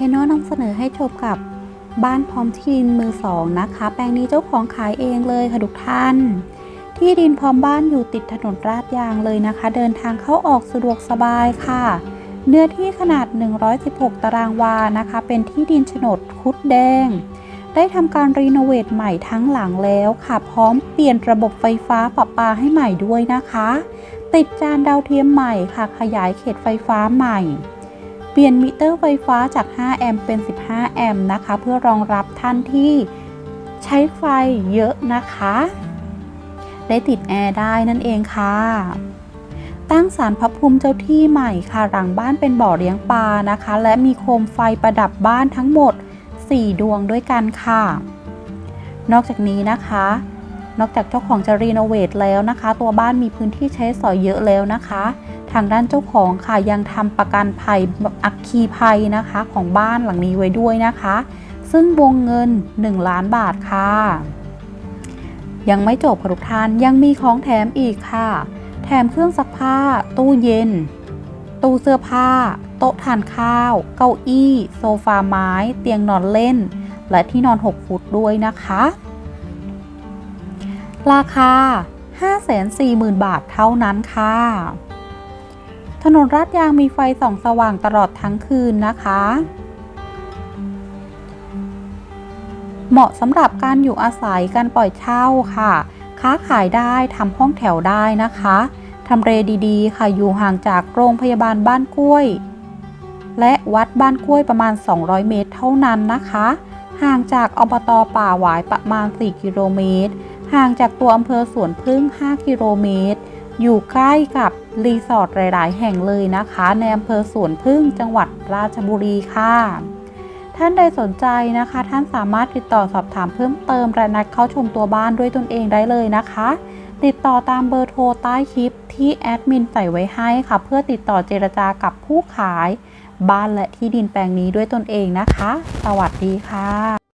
เคโนนำเสนอให้ชมกับบ้านพร้อมที่ดินมือสองนะคะ แปลงนี้เจ้าของขายเองเลยค่ะทุกท่าน ที่ดินพร้อมบ้านอยู่ติดถนนลาดยางเลยนะคะ เดินทางเข้าออกสะดวกสบายค่ะ เนื้อที่ขนาด 116 ตารางวานะคะ เป็นที่ดินโฉนดคุดแดง ได้ทำการรีโนเวทใหม่ทั้งหลังแล้วค่ะ พร้อมเปลี่ยนระบบไฟฟ้าประปาให้ใหม่ด้วยนะคะ ติดจานดาวเทียมใหม่ค่ะ ขยายเขตไฟฟ้าใหม่ ปลี่ยนมิเตอร์ไฟฟ้าจาก 5 แอมป์เป็น 15 แอมป์นะคะ เพื่อรองรับท่านที่ใช้ไฟเยอะนะคะ ได้ติดแอร์ได้นั่นเองค่ะ ตั้งศาลพระภูมิเจ้าที่ใหม่ค่ะ หลังบ้านเป็นบ่อเลี้ยงปลานะคะ และมีโคมไฟประดับบ้านทั้งหมด 4 ดวงด้วยกันค่ะ นอกจากนี้นะคะ นอกจากเจ้าของจะรีโนเวทแล้วนะคะ ตัวบ้านมีพื้นที่ใช้สอยเยอะแล้วนะคะ ทางด้านเจ้าของค่ะยังทำประกันภัยอัคคีภัยนะคะของบ้านหลังนี้ไว้ด้วยนะคะ ซึ่งวงเงิน 1 ล้านบาทค่ะ ยังไม่จบค่ะทุกท่านยังมีของแถมอีกค่ะ แถมเครื่องซักผ้า ตู้เย็น ตู้เสื้อผ้า โต๊ะทานข้าว เก้าอี้ โซฟาไม้ เตียงนอนเล่น และที่นอน 6 ฟุตด้วยนะคะ ราคา540,000 บาทเท่านั้นค่ะ ถนนลาดยางมีไฟส่องสว่างตลอดทั้งคืนนะคะ เหมาะสำหรับการอยู่อาศัยการปล่อยเช่าค่ะ ค้าขายได้ทำห้องแถวได้นะคะทำเลดีๆ ค่ะอยู่ห่างจากโรงพยาบาลบ้านกล้วย และวัดบ้านกล้วยประมาณ 200 เมตรเท่านั้นนะคะ ห่างจากอบตป่าหวายประมาณ 4 กิโลเมตร ห่างจากตัวอำเภอสวนพึ่ง 5 กิโลเมตร อยู่ใกล้กับรีสอร์ทหลาย ๆ แห่งเลยนะคะ ในอำเภอสวนพึ่งจังหวัดราชบุรีค่ะ ท่านใดสนใจนะคะ ท่านสามารถติดต่อสอบถามเพิ่มเติมและนัดเข้าชมตัวบ้านด้วยตนเองได้เลยนะคะ ติดต่อตามเบอร์โทรใต้คลิปที่แอดมินใส่ไว้ให้ค่ะ เพื่อติดต่อเจรจากับผู้ขาย บ้านและที่ดินแปลงนี้ด้วยตนเองนะคะ สวัสดีค่ะ